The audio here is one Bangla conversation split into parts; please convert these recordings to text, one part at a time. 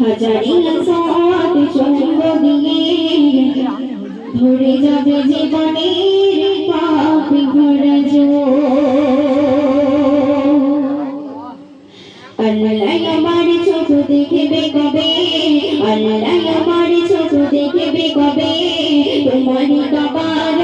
হাজারি নাসাত চন্দ দিয়ে ধরে যাবে জীবনের পাপ ভরা জো আল্লাহ আমার চোখ দেখবে কবে কবে তোমার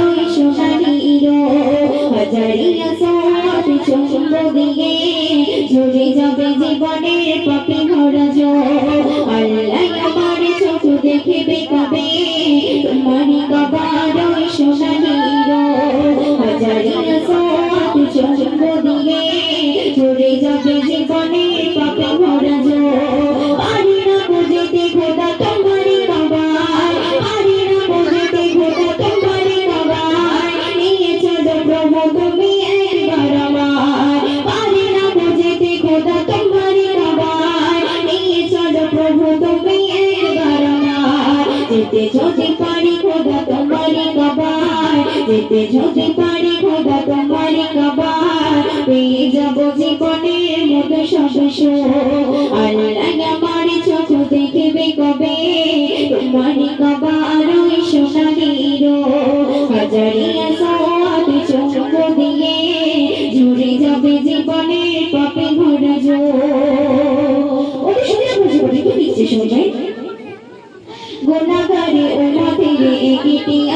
যেতে যদি পারি খোদা তোমার কবার, যেতে যদি পারি খোদা তোমার কবার, পেয়ে যাব জীবনের মতো সবস আল্লাহ আমার চোখ দেখবে কবে? তোমার কবার। baby.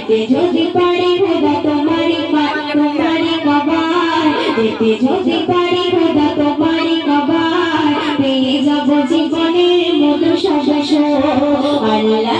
যেতে যদি পারি খোদা তোমারি তোমারি কবার। যেতে যদি পারি খোদা তোমারি কবার। পেয়ে যাব জীবনের মধু সদস্য আল্লাহ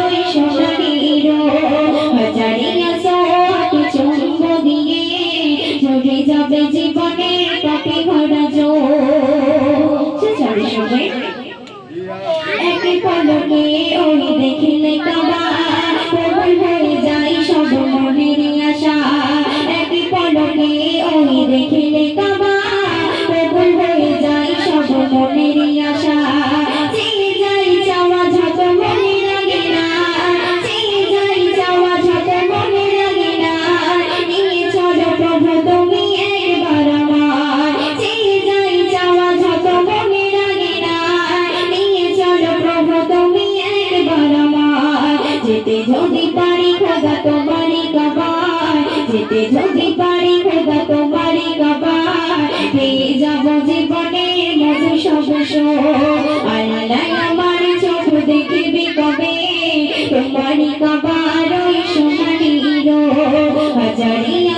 আসো। কবার হাজারি